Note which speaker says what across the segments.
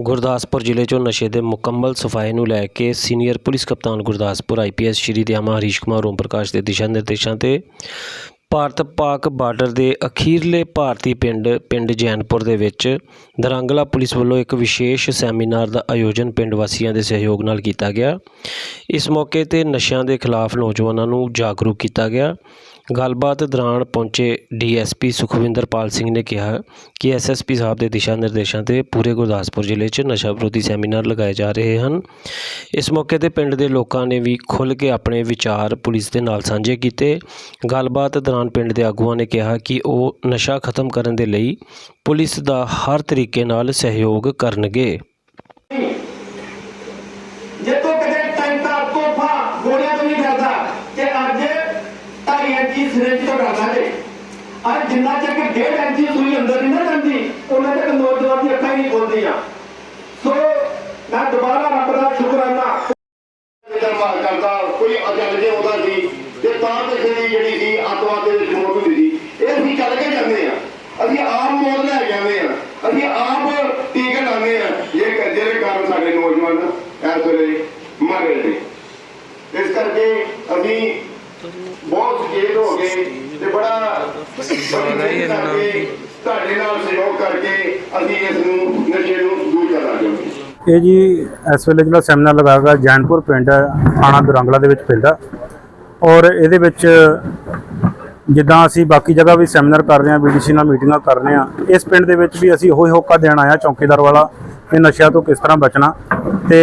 Speaker 1: ਗੁਰਦਾਸਪੁਰ ਜ਼ਿਲ੍ਹੇ 'ਚੋਂ ਨਸ਼ੇ ਦੇ ਮੁਕੰਮਲ ਸਫਾਏ ਨੂੰ ਲੈ ਕੇ ਸੀਨੀਅਰ ਪੁਲਿਸ ਕਪਤਾਨ ਗੁਰਦਾਸਪੁਰ ਆਈਪੀਐਸ ਸ਼੍ਰੀ ਦਿਆਮਾ, ਹਰੀਸ਼ ਕੁਮਾਰ, ਓਮ ਪ੍ਰਕਾਸ਼ ਦੇ ਦਿਸ਼ਾ ਨਿਰਦੇਸ਼ਾਂ ਤੇ ਭਾਰਤ ਪਾਕ ਬਾਰਡਰ ਦੇ ਅਖੀਰਲੇ ਭਾਰਤੀ ਪਿੰਡ ਪਿੰਡ ਜੈਨਪੁਰ ਦੇ ਵਿੱਚ ਦਰਾਂਗਲਾ ਪੁਲਿਸ ਵੱਲੋਂ ਇੱਕ ਵਿਸ਼ੇਸ਼ ਸੈਮੀਨਾਰ ਦਾ ਆਯੋਜਨ ਪਿੰਡ ਵਾਸੀਆਂ ਦੇ ਸਹਿਯੋਗ ਨਾਲ ਕੀਤਾ ਗਿਆ। ਇਸ ਮੌਕੇ ਤੇ ਨਸ਼ਿਆਂ ਦੇ ਖਿਲਾਫ ਨੌਜਵਾਨਾਂ ਨੂੰ ਜਾਗਰੂਕ ਕੀਤਾ ਗਿਆ। ਗੱਲਬਾਤ ਦੌਰਾਨ ਪਹੁੰਚੇ ਡੀਐਸਪੀ ਸੁਖਵਿੰਦਰਪਾਲ ਸਿੰਘ ਨੇ ਕਿਹਾ ਕਿ ਐਸਐਸਪੀ ਸਾਹਿਬ ਦੇ ਦਿਸ਼ਾ ਨਿਰਦੇਸ਼ਾਂ ਤੇ ਪੂਰੇ ਗੁਰਦਾਸਪੁਰ ਜ਼ਿਲ੍ਹੇ 'ਚ ਨਸ਼ਾ ਵਿਰੋਧੀ ਸੈਮੀਨਾਰ ਲਗਾਏ ਜਾ ਰਹੇ ਹਨ। ਇਸ ਮੌਕੇ ਤੇ ਪਿੰਡ ਦੇ ਲੋਕਾਂ ਨੇ ਵੀ ਖੁੱਲ੍ਹ ਕੇ ਆਪਣੇ ਵਿਚਾਰ ਪੁਲਿਸ ਦੇ ਨਾਲ ਸਾਂਝੇ ਕੀਤੇ। ਗੱਲਬਾਤ ਦੌਰਾਨ ਪਿੰਡ ਦੇ ਆਗੂਆਂ ਨੇ ਕਿਹਾ ਕਿ ਉਹ ਨਸ਼ਾ ਖਤਮ ਕਰਨ ਦੇ ਲਈ ਪੁਲਿਸ ਦਾ ਹਰ ਤਰੀਕੇ ਨਾਲ ਸਹਿਯੋਗ ਕਰਨਗੇ।
Speaker 2: ਜੇ ਤੂੰ ਕਦੇ ਟੈਂਕਾ ਤੋਹਫਾ ਗੋਲੀਆਂ ਤੋਂ ਨਹੀਂ ਢਾਈ ਇੰਚੀ ਤੋਂ ਡਰਦਾ ਜੇ ਅੱਜ ਜਿੰਨਾ ਚਿਰ ਡੇਢ ਇੰਚੀ ਸੂਈ ਅੰਦਰ ਨਹੀਂ ਨਾ ਜਾਂਦੀ, ਉਹਨਾਂ ਤੱਕ ਨੌਜਵਾਨ ਦੀ ਅੱਖਾਂ ਹੀ ਨਹੀਂ ਖੁੱਲਦੀਆਂ ਸੋ ਮੈਂ ਦੁਬਾਰਾ ਰੱਬ ਦਾ ਸ਼ੁਕਰਾਨਾ
Speaker 3: ਧੰਨਵਾਦ ਕਰਦਾ, ਕੋਈ ਅਜਲ ਜੇ ਆਉਂਦਾ ਸੀ, ਤੇ ਤਾਂ ਕਿਸੇ ਦੀ ਜਿਹੜੀ ਸੀ ਆਤਮਾ ਦੇ ਵਿੱਚ ਮੌਤ ਹੁੰਦੀ ਸੀ, ਇਹ ਅਸੀਂ ਚੱਲ ਕੇ ਜਾਂਦੇ ਆ। ਅਸੀਂ ਆਪ ਮੌਤ ਲੈ ਜਾਂਦੇ ਆ। ਅਸੀਂ ਆਪ ਟੀਕੇ ਲਾਉਂਦੇ ਆ। ਇਹ ਕ- ਜਿਹਦੇ ਕਾਰਨ ਸਾਡੇ ਨੌਜਵਾਨ, ਇਸ ਵੇਲੇ ਮਰ ਰਹੇ ਨੇ। ਇਸ ਕਰਕੇ ਅਸੀਂ ਬਹੁਤ ਸੁਚੇਤ ਹੋ ਗਏ ਤੇ ਬੜਾ ਬੜੀ ਕਰਕੇ ਤੁਹਾਡੇ ਨਾਲ ਸਹਿਯੋਗ ਕਰਕੇ ਅਸੀਂ ਇਸ ਨੂੰ ਨਸ਼ੇ ਨੂੰ ਦੂਰ ਕਰਨਾ ਚਾਹੁੰਦੇ ਹਾਂ
Speaker 4: ਇਹ ਜੀ ਇਸ ਵੇਲੇ ਜਿਹੜਾ ਸੈਮੀਨਾਰ ਲਗਾਇਆ ਗਿਆ ਜੈਨਪੁਰ ਪਿੰਡ ਹੈ ਥਾਣਾ ਦੁਰੰਗਲਾ ਦੇ ਵਿੱਚ ਪੈਂਦਾ ਔਰ ਇਹਦੇ ਵਿੱਚ ਜਿੱਦਾਂ ਅਸੀਂ ਬਾਕੀ ਜਗ੍ਹਾ ਵੀ ਸੈਮੀਨਾਰ ਕਰ ਰਹੇ ਹਾਂ ਬੀਡੀਸੀ ਨਾਲ ਮੀਟਿੰਗਾਂ ਕਰ ਰਹੇ ਹਾਂ ਇਸ ਪਿੰਡ ਦੇ ਵਿੱਚ ਵੀ ਅਸੀਂ ਉਹੀ ਹੋਕਾ ਦੇਣ ਆਇਆ ਚੌਕੀਦਾਰ ਵਾਲਾ ਕਿ ਨਸ਼ਿਆਂ ਤੋਂ ਕਿਸ ਤਰ੍ਹਾਂ ਬਚਣਾ ਤੇ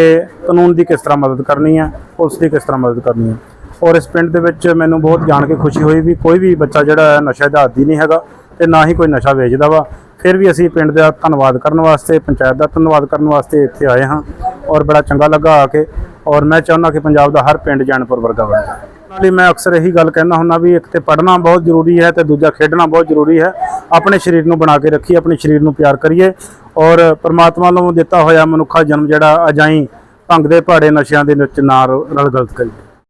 Speaker 4: ਕਾਨੂੰਨ ਦੀ ਕਿਸ ਤਰ੍ਹਾਂ ਮਦਦ ਕਰਨੀ ਹੈ ਪੁਲਿਸ ਦੀ ਕਿਸ ਤਰ੍ਹਾਂ ਮਦਦ ਕਰਨੀ ਹੈ। ਔਰ ਇਸ ਪਿੰਡ ਦੇ ਵਿੱਚ ਮੈਨੂੰ ਬਹੁਤ ਜਾਣ ਕੇ ਖੁਸ਼ੀ ਹੋਈ ਵੀ ਕੋਈ ਵੀ ਬੱਚਾ ਜਿਹੜਾ ਹੈ ਨਸ਼ਾ ਦਾ ਆਦੀ ਨਹੀਂ ਹੈਗਾ ਤੇ ਨਾ ਹੀ ਕੋਈ ਨਸ਼ਾ ਵੇਚਦਾ ਵਾ। ਫਿਰ ਵੀ ਅਸੀਂ ਪਿੰਡ ਦਾ ਧੰਨਵਾਦ ਕਰਨ ਵਾਸਤੇ, ਪੰਚਾਇਤ ਦਾ ਧੰਨਵਾਦ ਕਰਨ ਵਾਸਤੇ ਇੱਥੇ ਆਏ ਹਾਂ ਔਰ ਬੜਾ ਚੰਗਾ ਲੱਗਾ ਆ ਕੇ। ਔਰ ਮੈਂ ਚਾਹੁੰਦਾ ਕਿ ਪੰਜਾਬ ਦਾ ਹਰ ਪਿੰਡ ਜੈਨਪੁਰ ਵਰਗਾ ਬਣੇ। ਨਾਲੇ ਮੈਂ ਅਕਸਰ ਇਹੀ ਗੱਲ ਕਹਿੰਦਾ ਹੁੰਦਾ ਵੀ ਇੱਕ ਤੇ ਪੜ੍ਹਨਾ ਬਹੁਤ ਜ਼ਰੂਰੀ ਹੈ ਤੇ ਦੂਜਾ ਖੇਡਣਾ ਬਹੁਤ ਜ਼ਰੂਰੀ ਹੈ। ਆਪਣੇ ਸਰੀਰ ਨੂੰ ਬਣਾ ਕੇ ਰੱਖੀਏ, ਆਪਣੇ ਸਰੀਰ ਨੂੰ ਪਿਆਰ ਕਰੀਏ। ਔਰ ਪਰਮਾਤਮਾ ਵੱਲੋਂ ਦਿੱਤਾ ਹੋਇਆ ਮਨੁੱਖਾ ਜਨਮ ਜਿਹੜਾ ਅਜਾਈ ਭੰਗ ਦੇ ਪਹਾੜੇ ਨਸ਼ਿਆਂ ਦੇ ਵਿੱਚ ਨਾ ਰਲ ਗਲਤ ਕਰੀਏ।